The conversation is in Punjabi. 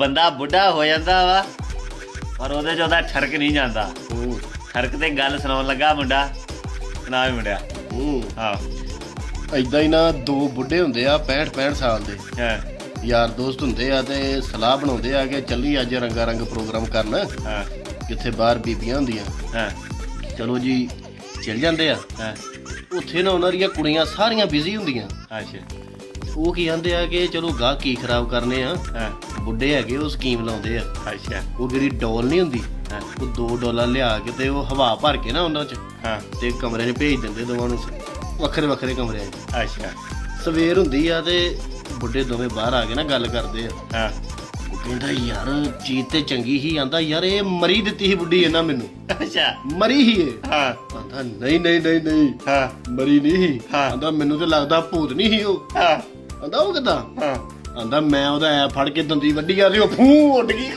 ਬੰਦਾ ਬੁੱਢਾ ਹੋ ਜਾਂਦਾ ਵਾ ਪਰ ਉਹਦੇ ਚ ਉਹਦਾ ਠਰਕ ਨਹੀਂ ਜਾਂਦਾ। ਠਰਕ ਤੇ ਗੱਲ ਸੁਣਾਉਣ ਲੱਗਾ ਮੁੰਡਾ ਸੁਣਾ ਵੀ ਮੁੰਡਿਆ। ਹੂੰ। ਹਾਂ। ਐਦਾਂ ਹੀ ਨਾ ਦੋ ਬੁੱਢੇ ਹੁੰਦੇ ਆ 65 65 ਸਾਲ ਦੇ। ਹਾਂ। ਯਾਰ ਦੋਸਤ ਹੁੰਦੇ ਆ ਤੇ ਸਲਾਹ ਬਣਾਉਂਦੇ ਆ ਕਿ ਚੱਲੀ ਅੱਜ ਰੰਗਾ ਰੰਗ ਪ੍ਰੋਗਰਾਮ ਕਰਨ ਹਾਂ। ਕਿੱਥੇ ਬਾਹਰ ਬੀਬੀਆਂ ਹੁੰਦੀਆਂ। ਹਾਂ। ਚਲੋ ਜੀ ਚੱਲ ਜਾਂਦੇ ਆ। ਹਾਂ। ਉੱਥੇ ਨਾ ਉਹਨਾਂ ਦੀਆਂ ਕੁੜੀਆਂ ਸਾਰੀਆਂ ਬਿਜ਼ੀ ਹੁੰਦੀਆਂ। ਅੱਛਾ। ਉਹ ਕੀ ਕਹਿੰਦੇ ਆ ਕਿ ਚਲੋ ਗਾਹ ਕੀ ਖਰਾਬ ਕਰਨੇ ਆ? ਹਾਂ। ਬੁੱਢੇ ਹੈਗੇ ਉਹ ਸਕੀਮ ਲਾਉਂਦੇ ਆ। ਅੱਛਾ। ਉਹ ਜਿਹੜੀ ਡੋਲ ਨਹੀਂ ਹੁੰਦੀ ਹਾਂ। ਉਹ 2 ਡਾਲਰ ਲਿਆ ਕੇ ਤੇ ਉਹ ਹਵਾ ਭਰ ਕੇ ਨਾ ਉਹਨਾਂ 'ਚ ਹਾਂ। ਤੇ ਕਮਰੇ 'ਚ ਭੇਜ ਦਿੰਦੇ ਦੋਵਾਂ ਨੂੰ। ਵੱਖਰੇ ਵੱਖਰੇ ਕਮਰਿਆਂ 'ਚ। ਅੱਛਾ। ਸਵੇਰ ਹੁੰਦੀ ਆ ਤੇ ਬੁੱਢੇ ਦੋਵੇਂ ਬਾਹਰ ਆ ਕੇ ਨਾ ਗੱਲ ਕਰਦੇ ਆ। ਹਾਂ। ਉਹ ਕਹਿੰਦਾ ਯਾਰ ਚੀਜ਼ ਤੇ ਚੰਗੀ ਹੀ ਆਂਦਾ। ਯਾਰ ਇਹ ਮਰੀ ਦਿੱਤੀ ਸੀ ਬੁੱਢੀ ਇਹਨਾਂ ਮੈਨੂੰ। ਅੱਛਾ। ਮਰੀ ਹੀ ਇਹ। ਹਾਂ। ਆਂਦਾ ਨਹੀਂ ਨਹੀਂ ਨਹੀਂ ਨਹੀਂ। ਹਾਂ। ਮਰੀ ਨਹੀਂ ਸੀ ਹਾਂ। ਆਂਦਾ ਮੈਨੂੰ ਤੇ ਲੱਗਦਾ ਭੂਤ ਨਹੀਂ ਸੀ ਉਹ। ਹਾਂ। ਆਂਦਾ ਉਹ ਕਿਦਾਂ? ਹਾਂ। ਆਂਦਾ ਮੈਂ ਉਹਦਾ ਐ ਫੜ ਕੇ ਦੰਦੀ ਵੱਢੀ ਆ ਤੇ ਉਹ ਫੂ ਉੱਡ ਗਈ।